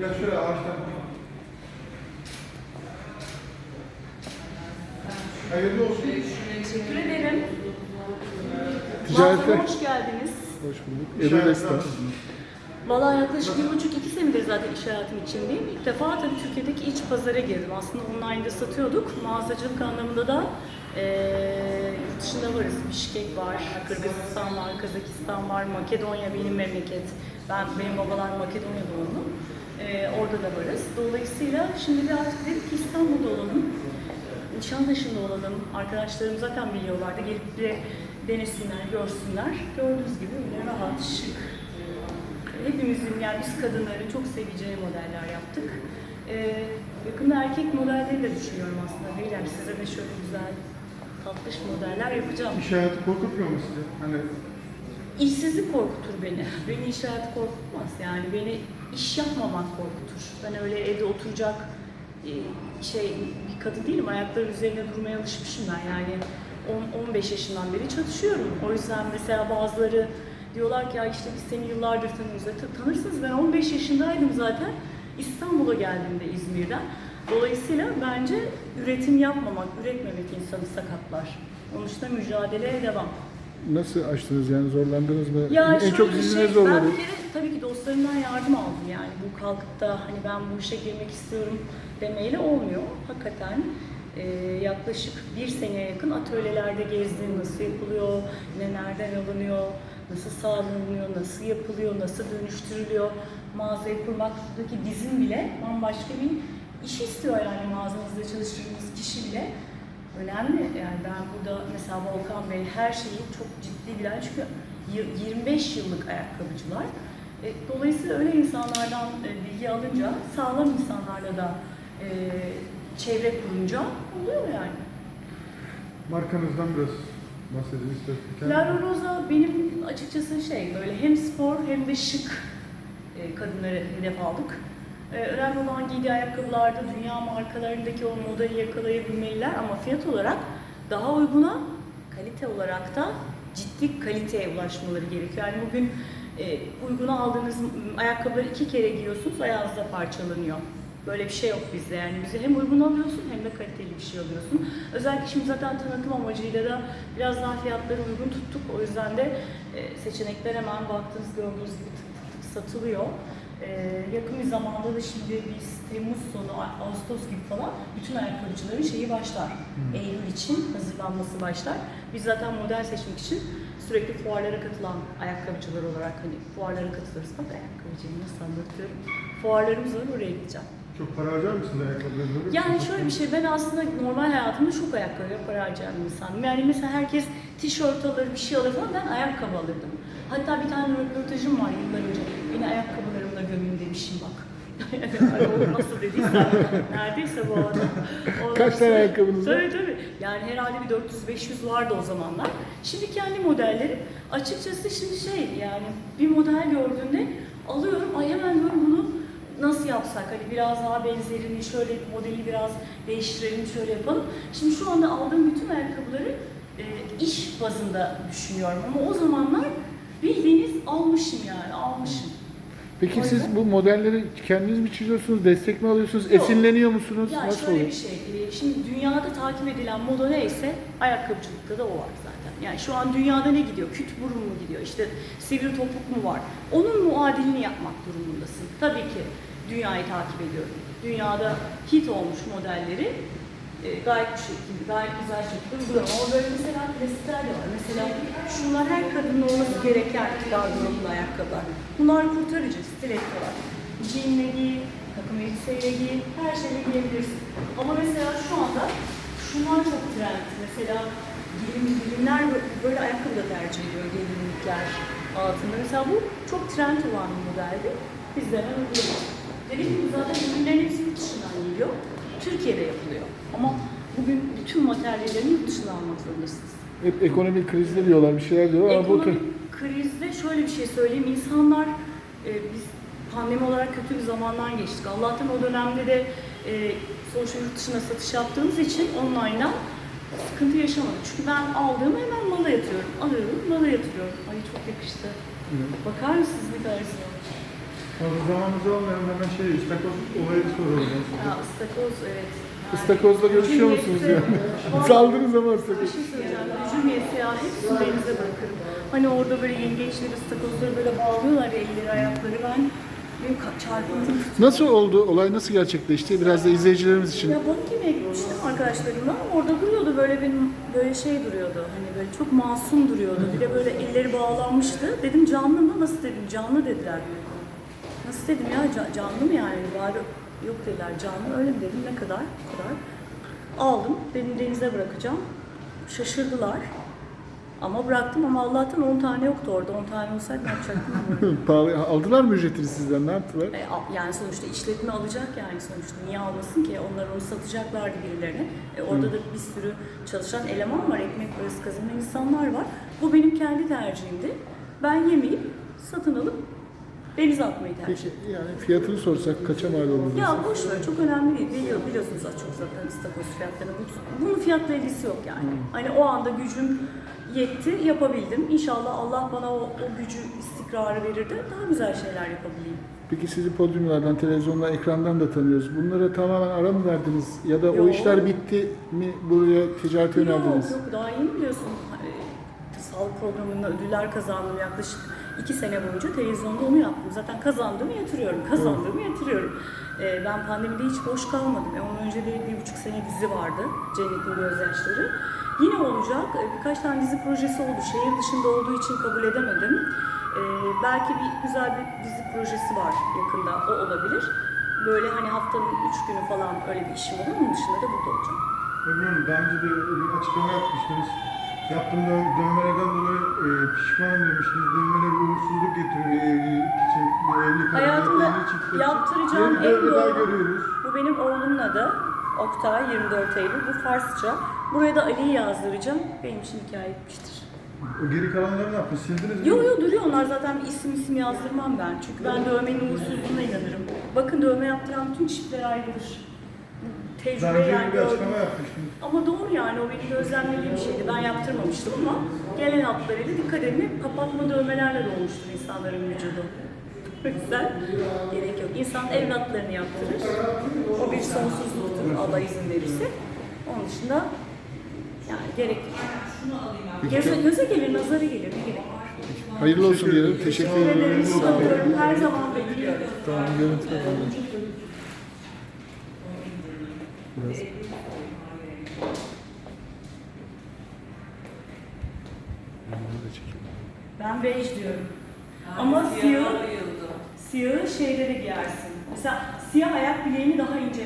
Ya şöyle ağaçtan. Hayırlı olsun. Teşekkür ederim. Ticarete Mağazama hoş geldiniz. hoş bulduk. Ebru Destan. Valla yaklaşık bir buçuk iki senedir zaten iş hayatım içindeyim. İlk defa tabii Türkiye'deki iç pazara girdim. Aslında online'da satıyorduk. Mağazacılık anlamında da eee yurt dışında varız. Bişkek var, Kırgızistan var, Kazakistan var, Makedonya benim memleket. Ben Benim babalar Makedonya doğumlu. Eee, orada da varız. Dolayısıyla şimdi artık dedik ki İstanbul'da olalım. Nişantaşı'nda olalım. Arkadaşlarım zaten biliyorlardı. Gelip de denesinler, görsünler. Gördüğünüz gibi öyle rahat, şık, hepimizin yani biz kadınların çok seveceği modeller yaptık. Ee, yakında erkek modelleri de düşünüyorum aslında. Beyler size de şöyle güzel tatlış modeller yapacağım. İş hayatı korkutmuyor mu sizi? Hani İşsizlik korkutur beni. Beni iş hayatı korkutmaz. Yani beni iş yapmamak korkutur. Ben öyle evde oturacak e, şey bir kadın değilim. Ayaklarım üzerine durmaya alışmışım ben. Yani 10 15 yaşından beri çalışıyorum. O yüzden mesela bazıları diyorlar ki ya işte biz seni yıllardır tanıyoruz. Ta- Tanırsınız ben 15 yaşındaydım zaten. İstanbul'a geldiğimde İzmir'den. Dolayısıyla bence üretim yapmamak, üretmemek insanı sakatlar. Onun için de mücadeleye devam. Nasıl açtınız yani zorlandınız mı? Ya en çok sizi şey, ne zorladı? Ben bir kere tabii ki dostlarımdan yardım aldım yani bu kalkıp da hani ben bu işe girmek istiyorum demeyle olmuyor. Hakikaten e, yaklaşık bir seneye yakın atölyelerde gezdim, nasıl yapılıyor, ne nereden alınıyor, nasıl sağlanıyor, nasıl yapılıyor, nasıl dönüştürülüyor. Mağazayı kurmaktaki dizim bile bambaşka bir iş istiyor yani mağazanızda çalıştırdığınız kişi bile önemli. Yani ben burada mesela Volkan Bey her şeyi çok ciddi bilen çünkü y- 25 yıllık ayakkabıcılar. E, Dolayısıyla öyle insanlardan e, bilgi alınca, sağlam insanlarla da e, çevre kurunca oluyor yani. markanızdan biraz bahsedin isterseniz. La Rosa benim açıkçası şey böyle hem spor hem de şık kadınları hedef aldık. E, önemli olan giydiği ayakkabılarda dünya markalarındaki o modayı yakalayabilmeliler ama fiyat olarak daha uyguna, kalite olarak da ciddi kaliteye ulaşmaları gerekiyor. Yani bugün e, uyguna aldığınız ayakkabıları iki kere giyiyorsunuz, ayağınızda parçalanıyor. Böyle bir şey yok bizde yani. Bizi hem uygun alıyorsun hem de kaliteli bir şey alıyorsun. Özellikle şimdi zaten tanıtım amacıyla da biraz daha fiyatları uygun tuttuk. O yüzden de e, seçenekler hemen baktığınız gördüğünüz gibi tık tık tık satılıyor. E, yakın bir zamanda da şimdi biz Temmuz sonu, Ağustos gibi falan bütün ayakkabıcıların şeyi başlar. Eylül için hazırlanması başlar. Biz zaten model seçmek için sürekli fuarlara katılan ayakkabıcılar olarak hani fuarlara katılırız. Bak ayakkabıcıyım nasıl anlatıyorum. Fuarlarımız var oraya gideceğim. Çok para harcar mısınız ayakkabılarınızı? Yani şöyle bir şey, ben aslında normal hayatımda çok ayakkabıya para harcayan bir insanım. Yani mesela herkes tişört alır, bir şey alır falan, ben ayakkabı alırdım. Hatta bir tane röportajım var yıllar önce, beni ayakkabılarımla gömün demişim bak. yani nasıl dediyse, neredeyse bu adam. Kaç tane ayakkabınız var? Tabii tabii. Yani herhalde bir 400-500 vardı o zamanlar. Şimdi kendi modellerim. Açıkçası şimdi şey yani bir model gördüğümde alıyorum, ay hemen diyorum bunu nasıl yapsak? Hani biraz daha benzerini, şöyle modeli biraz değiştirelim, şöyle yapalım. Şimdi şu anda aldığım bütün ayakkabıları e, iş bazında düşünüyorum. Ama o zamanlar bildiğiniz almışım yani, almışım. Peki O siz yüzden- bu modelleri kendiniz mi çiziyorsunuz? Destek mi alıyorsunuz? Yok. Esinleniyor musunuz? Ya Nasıl şöyle oluyor? bir şey, e, şimdi dünyada takip edilen moda neyse ayakkabıcılıkta da o var zaten. Yani şu an dünyada ne gidiyor? Küt burun mu gidiyor? İşte sivri topuk mu var? Onun muadilini yapmak durumundasın. Tabii ki dünyayı takip ediyorum. Dünyada hit olmuş modelleri e, gayet bir şekilde, gayet güzel şekilde uyguluyorum. Ama böyle mesela klasikler de var. Mesela şunlar her kadının olması gereken gardıroblu ayakkabılar. Bunlar kurtarıcı, stilettolar. Jeanle giy, takım elbiseyle giy, her şeyle giyebilirsin. Ama mesela şu anda şunlar çok trend. Mesela gelin, gelinler bö- böyle ayakkabı da tercih ediyor gelinlikler altında. Mesela bu çok trend olan bir modeldi. Biz de hemen uyguladık. Dediğim gibi zaten ürünlerin hepsi dışından geliyor. Türkiye'de yapılıyor. Ama bugün bütün materyallerini yurt dışından almak zorundasınız. Hep ekonomik krizde diyorlar, bir şeyler diyorlar ama bu krizde şöyle bir şey söyleyeyim. İnsanlar e, biz pandemi olarak kötü bir zamandan geçtik. Allah'tan o dönemde de e, sonuçta yurt dışına satış yaptığımız için online'dan sıkıntı yaşamadık. Çünkü ben aldığımı hemen mala yatıyorum. Alıyorum, mala yatırıyorum. Ay çok yakıştı. Bakar mısınız ne kadar güzel? Fazla zamanımız olmayan hemen şey, istakoz olayı soralım. Ya ıstakoz evet. Yani Istakozla görüşüyor musunuz yani? Saldınız ama Bir ıstakoz. şey söyleyeceğim. Yetse ya hepsini denize bırakırım. Hani orada böyle yengeçleri, ıstakozları böyle bağlıyorlar ya elleri, ayakları. Ben benim ka- çarpıntım Nasıl oldu? Olay nasıl gerçekleşti? Biraz da izleyicilerimiz için. Ya balık yemeye gitmiştim arkadaşlarımla. Orada duruyordu böyle benim böyle şey duruyordu. Hani böyle çok masum duruyordu. Bir de böyle elleri bağlanmıştı. Dedim canlı mı? Nasıl dedim? Canlı dediler. Nasıl dedim ya ca- canlı mı yani? Bari yok dediler canlı. Öyle mi dedim? Ne kadar? Bu kadar. Aldım. Dedim denize bırakacağım. Şaşırdılar. Ama bıraktım ama Allah'tan 10 tane yoktu orada. 10 tane olsaydı ne yapacaktım. Pahalı, aldılar mı ücretini sizden? Ne yaptılar? E, yani sonuçta işletme alacak yani sonuçta niye almasın ki onlar onu satacaklardı birilerine. E, orada da bir sürü çalışan eleman var, ekmek parası kazanan insanlar var. Bu benim kendi tercihimdi. Ben yemeyip satın alıp denize atmayı tercih ettim. yani fiyatını sorsak kaça mal olur? Ya boş ver çok önemli değil. Biliyor, biliyorsunuz az çok zaten istakoz fiyatlarını. Bu- Bunun fiyatla ilgisi yok yani. Hani o anda gücüm yetti, yapabildim. İnşallah Allah bana o, o gücü, istikrarı verir de daha güzel şeyler yapabileyim. Peki sizi podyumlardan, televizyondan, ekrandan da tanıyoruz. Bunlara tamamen ara mı verdiniz? Ya da o Yok. işler bitti mi buraya ticarete yöneldiniz? Yok yok daha yeni biliyorsun. Hani, sağlık programında ödüller kazandım yaklaşık iki sene boyunca televizyonda onu yaptım. Zaten kazandığımı yatırıyorum, kazandığımı yatırıyorum. Ee, ben pandemide hiç boş kalmadım. E, ondan önce bir, bir buçuk sene dizi vardı, Cennet'in Gözyaşları. Yine olacak, Ee, birkaç tane dizi projesi oldu. Şehir dışında olduğu için kabul edemedim. Ee, belki bir güzel bir dizi projesi var yakında, o olabilir. Böyle hani haftanın üç günü falan öyle bir işim olur. Onun dışında da burada olacağım. Daha önce de bir açıklama yapmıştınız. Yaptığım dö- dövmelerden dolayı e, pişman demiştiniz. Dövmeler uğursuzluk getiriyor evlilik için. Evlilik Hayatımda evli çiftler için. yaptıracağım Yeni en doğru- görüyoruz. Bu benim oğlumun adı. Oktay 24 Eylül. Bu Farsça. Buraya da Ali'yi yazdıracağım. Benim için hikaye bitmiştir. O geri kalanları ne yaptınız? Sildiniz mi? Yo yo duruyor onlar zaten bir isim isim yazdırmam ben. Çünkü ben dövmenin uğursuzluğuna inanırım. Bakın dövme yaptıran bütün çiftler ayrılır. Daha Tecrübe önce yani bir gördüm. açıklama yapmıştınız. Ama doğru yani o benim gözlemlediğim şeydi. Ben yaptırmamıştım ama gelen hatlarıyla dikkat edin. Kapatma dövmelerle dolmuştur insanların vücudu. Yüzden gerek yok. İnsan evlatlarını yaptırır. O bir sonsuzluktur Allah izin verirse. Onun dışında yani gerek yok. Göze, göze gelir, nazara gelir. Ne gerek var? Hayırlı olsun diyelim. Teşekkür ederim. her zaman bekliyorum. Tamam, görüntüler. Biraz. Ben bej diyorum. Ama siyah, siyahı şeylere giyersin. Mesela siyah ayak bileğini daha ince